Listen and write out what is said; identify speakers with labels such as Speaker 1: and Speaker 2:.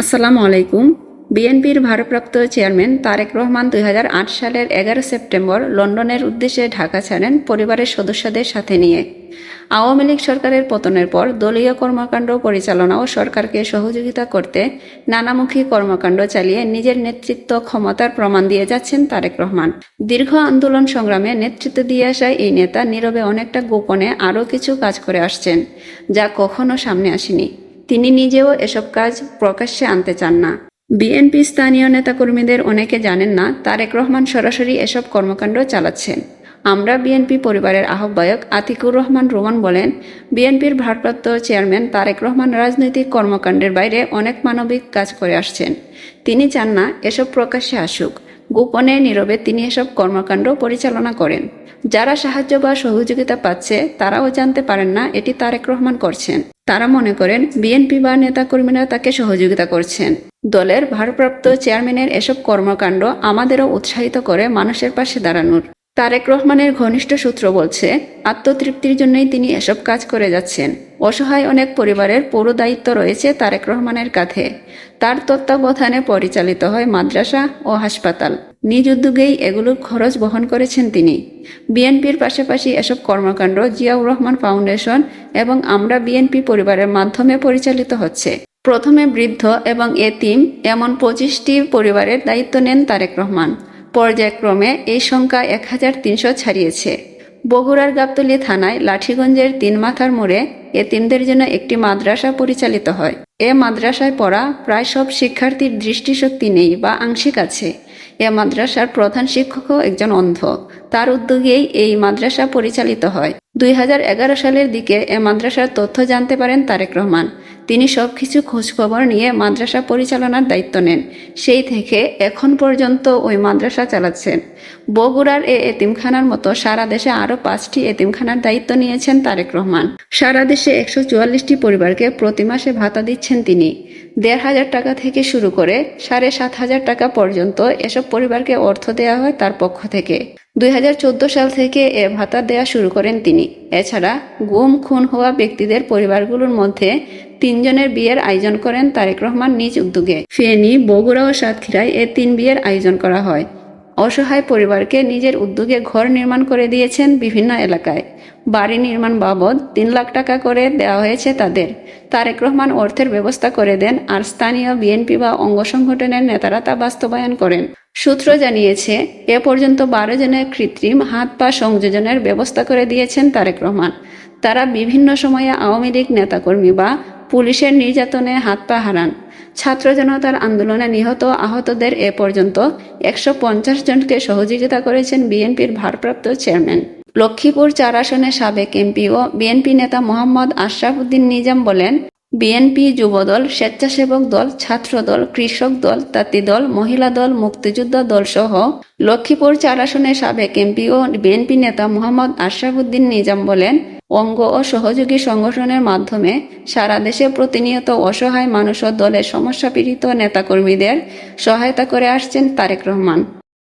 Speaker 1: আসসালামু আলাইকুম। বিএনপির ভারপ্রাপ্ত চেয়ারম্যান তারেক রহমান দুই হাজার আট সালের এগারো সেপ্টেম্বর লন্ডনের উদ্দেশ্যে ঢাকা ছাড়েন পরিবারের সদস্যদের সাথে নিয়ে। আওয়ামী লীগ সরকারের পতনের পর দলীয় কর্মকাণ্ড পরিচালনা ও সরকারকে সহযোগিতা করতে নানামুখী কর্মকাণ্ড চালিয়ে নিজের নেতৃত্ব ক্ষমতার প্রমাণ দিয়ে যাচ্ছেন তারেক রহমান। দীর্ঘ আন্দোলন সংগ্রামে নেতৃত্ব দিয়ে আসা এই নেতা নীরবে অনেকটা গোপনে আরও কিছু কাজ করে আসছেন, যা কখনো সামনে আসেনি। তিনি নিজেও এসব কাজ প্রকাশ্যে আনতে চান না। বিএনপি স্থানীয় নেতাকর্মীদের অনেকে জানেন না, তারেক রহমান সরাসরি এসব কর্মকাণ্ড চালাচ্ছেন। আমরা বিএনপি পরিবারের আহ্বায়ক আতিকুর রহমান রোমান বলেন, বিএনপির ভারপ্রাপ্ত চেয়ারম্যান তারেক রহমান রাজনৈতিক কর্মকাণ্ডের বাইরে অনেক মানবিক কাজ করে আসছেন। তিনি চান না এসব প্রকাশ্যে আসুক। গোপনে নীরবে তিনি এসব কর্মকাণ্ড পরিচালনা করেন। যারা সাহায্য বা সহযোগিতা পাচ্ছে, তারাও জানতে পারেন না এটি তারেক রহমান করছেন। তারা মনে করেন বিএনপি বা নেতাকর্মীরা তাকে সহযোগিতা করছেন। দলের ভারপ্রাপ্ত চেয়ারম্যানের এসব কর্মকাণ্ড আমাদেরও উৎসাহিত করে মানুষের পাশে দাঁড়ানোর। তারেক রহমানের ঘনিষ্ঠ সূত্র বলছে, আত্মতৃপ্তির জন্যই তিনি এসব কাজ করে যাচ্ছেন। অসহায় অনেক পরিবারের পুরো দায়িত্ব রয়েছে তারেক রহমানের কাঁধে। তার তত্ত্বাবধানে পরিচালিত হয় মাদ্রাসা ও হাসপাতাল। নিজ উদ্যোগেই এগুলোর খরচ বহন করেছেন তিনি। বিএনপির পাশাপাশি এসব কর্মকাণ্ড জিয়াউর রহমান ফাউন্ডেশন এবং আমরা বিএনপি পরিবারের মাধ্যমে পরিচালিত হচ্ছে। প্রথমে বৃদ্ধ এবং এতিম এমন পঁচিশটি পরিবারের দায়িত্ব নেন তারেক রহমান। পর্যায়ক্রমে এই সংখ্যা এক হাজার তিনশো ছাড়িয়েছে। বগুড়ার গাবতলী থানায় লাঠিগঞ্জের তিন মাথার মোড়ে এতিমদের জন্য একটি মাদ্রাসা পরিচালিত হয়। এ মাদ্রাসায় পড়া প্রায় সব শিক্ষার্থীর দৃষ্টিশক্তি নেই বা আংশিক আছে। এ মাদ্রাসার প্রধান শিক্ষকও একজন অন্ধ। তার উদ্যোগেই এই মাদ্রাসা পরিচালিত হয়। দুই হাজার এগারো সালের দিকে এ মাদ্রাসার তথ্য জানতে পারেন তারেক রহমান। তিনি সবকিছু খোঁজখবর নিয়ে মাদ্রাসা পরিচালনার দায়িত্ব নেন। সেই থেকে এখন পর্যন্ত ওই মাদ্রাসা চালাচ্ছেন। বগুড়ার এ এতিমখানার মতো সারা দেশে আরও পাঁচটি এতিমখানার দায়িত্ব নিয়েছেন তারেক রহমান। সারা দেশে একশো চুয়াল্লিশটি পরিবারকে প্রতি মাসে ভাতা দিচ্ছেন তিনি। দেড় হাজার টাকা থেকে শুরু করে সাড়ে সাত হাজার টাকা পর্যন্ত এসব পরিবারকে অর্থ দেওয়া হয় তার পক্ষ থেকে। দুই হাজার চোদ্দ সাল থেকে এ ভাতা দেওয়া শুরু করেন তিনি। এছাড়া গুম, খুন হওয়া ব্যক্তিদের পরিবারগুলোর মধ্যে তিনজনের বিয়ের আয়োজন করেন তারেক রহমান নিজ উদ্যোগে। ফেনী, বগুড়া ও সাতক্ষীরায় এ তিন বিয়ের আয়োজন করা হয়। অসহায় পরিবারকে নিজের উদ্যোগে ঘর নির্মাণ করে দিয়েছেন বিভিন্ন এলাকায়। বাড়ি নির্মাণ বাবদ তিন লাখ টাকা করে দেওয়া হয়েছে তাদের। তারেক রহমান অর্থের ব্যবস্থা করে দেন আর স্থানীয় বিএনপি বা অঙ্গ সংগঠনের নেতারা তা বাস্তবায়ন করেন। সূত্র জানিয়েছে, এ পর্যন্ত বারো জনের কৃত্রিম হাত পা সংযোজনের ব্যবস্থা করে দিয়েছেন তারেক রহমান। তারা বিভিন্ন সময়ে আওয়ামী লীগ নেতাকর্মী বা পুলিশের নির্যাতনে হাত পা হারান। ছাত্র জনতার আন্দোলনে নিহত আহতদের এ পর্যন্ত একশো পঞ্চাশ জনকে সহযোগিতা করেছেন বিএনপির ভারপ্রাপ্ত চেয়ারম্যান। লক্ষ্মীপুর চার আসনে সাবেক এমপি ও বিএনপি নেতা মোহাম্মদ আশরাফুদ্দিন নিজাম বলেন বিএনপি যুবদল, স্বেচ্ছাসেবক দল ছাত্র দল কৃষক দল, তাঁতি দল, মহিলা দল, মুক্তিযোদ্ধা দল সহ লক্ষ্মীপুর চার আসনের সাবেক এমপি ও বিএনপি নেতা মোহাম্মদ আশরাফুদ্দিন নিজাম বলেন, অঙ্গ ও সহযোগী সংগঠনের মাধ্যমে সারা দেশে প্রতিনিয়ত অসহায় মানুষ ও দলের সমস্যা পীড়িত নেতাকর্মীদের সহায়তা করে আসছেন তারেক রহমান।